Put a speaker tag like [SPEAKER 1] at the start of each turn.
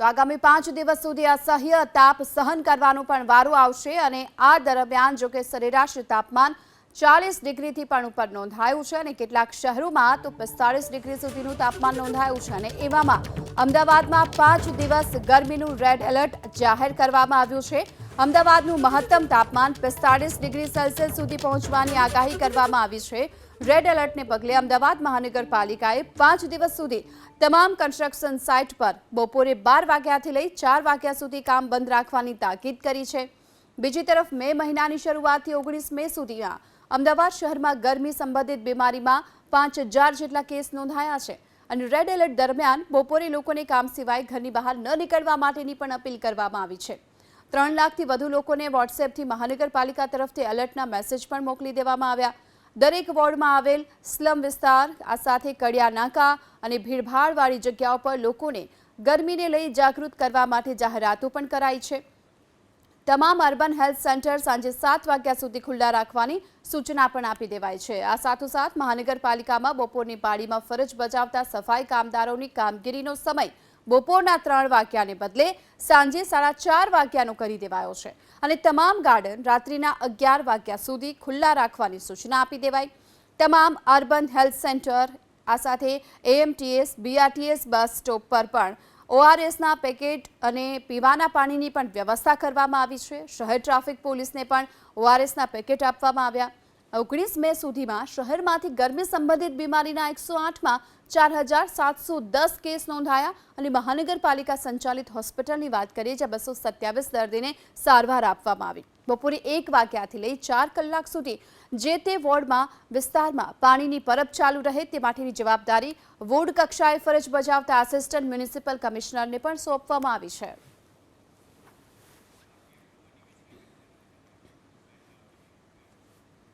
[SPEAKER 1] તો આગામી પાંચ દિવસ સુધી અસહ્ય તાપ સહન કરવાનો પણ વારો આવશે અને આ દરમિયાન જો કે સરેરાશ તાપમાન ચાલીસ ડિગ્રીથી પણ ઉપર નોંધાયું છે અને કેટલાક શહેરોમાં તો પિસ્તાળીસ ડિગ્રી સુધીનું તાપમાન નોંધાયું છે અને એવામાં અમદાવાદમાં પાંચ દિવસ ગરમીનું રેડ એલર્ટ જાહેર કરવામાં આવ્યું છે. અમદાવાદનું મહત્તમ તાપમાન પિસ્તાળીસ ડિગ્રી સેલ્સિયસ સુધી પહોંચવાની આગાહી કરવામાં આવી છે. રેડ એલર્ટને પગલે અમદાવાદ મહાનગરપાલિકાએ પાંચ દિવસ સુધી તમામ કન્સ્ટ્રક્શન સાઇટ પર બપોરે બાર વાગ્યાથી લઈ ચાર વાગ્યા સુધી કામ બંધ રાખવાની તાકીદ કરી છે. બીજી તરફ મે મહિનાની શરૂઆતથી ઓગણીસ મે સુધીમાં અમદાવાદ શહેરમાં ગરમી સંબંધિત બીમારીમાં પાંચ હજાર જેટલા કેસ નોંધાયા છે અને રેડ એલર્ટ દરમિયાન બપોરે લોકોને કામ સિવાય ઘરની બહાર ન નીકળવા માટેની પણ અપીલ કરવામાં આવી છે. ત્રણ લાખથી વધુ લોકોને વોટ્સએપથી મહાનગરપાલિકા તરફથી એલર્ટના મેસેજ પણ મોકલી દેવામાં આવ્યા. દરેક વોર્ડમાં આવેલ સ્લમ વિસ્તાર, આ સાથે કડિયા નાકા અને ભીડભાડવાળી જગ્યાઓ પર લોકોને ગરમીને લઈ જાગૃત કરવા માટે જાહેરાતો પણ કરાઈ છે. તમામ અર્બન હેલ્થ સેન્ટર સાંજે સાત વાગ્યા સુધી ખુલ્લા રાખવાની સૂચના પણ આપી દેવાઈ છે. આ સાથોસાથ મહાનગરપાલિકામાં બપોરની પાળીમાં ફરજ બજાવતા સફાઈ કામદારોની કામગીરીનો સમય બપોરના ત્રણ વાગ્યાને બદલે સાંજે સાડા ચાર વાગ્યાનો કરી દેવાયો છે. અને તમામ ગાર્ડન રાત્રિના અગિયાર વાગ્યા સુધી ખુલ્લા રાખવાની સૂચના આપી દેવાઈ. તમામ અર્બન હેલ્થ સેન્ટર, આ સાથે એએમટીએસ, બીઆરટીએસ બસ સ્ટોપ પર પણ ઓઆરએસના પેકેટ અને પીવાના પાણીની પણ વ્યવસ્થા કરવામાં આવી છે. શહેર ટ્રાફિક પોલીસને પણ ઓઆરએસના પેકેટ આપવામાં આવ્યા. ઓગણીસ મે સુધીમાં શહેરમાંથી ગરમી સંબંધિત બીમારીના એકસો આઠમાં ચાર હજાર સાતસો દસ કેસ નોંધાયા અને મહાનગરપાલિકા સંચાલિત હોસ્પિટલની વાત કરીએ જ્યાં બસો સત્યાવીસ દર્દીને સારવાર આપવામાં આવી. બપોરે એક વાગ્યાથી લઈ ચાર કલાક સુધી જે તે વોર્ડમાં વિસ્તારમાં પાણીની પરબ ચાલુ રહે તે માટેની જવાબદારી વોર્ડ કક્ષાએ ફરજ બજાવતા આસિસ્ટન્ટ મ્યુનિસિપલ કમિશનરને પણ સોંપવામાં આવી છે.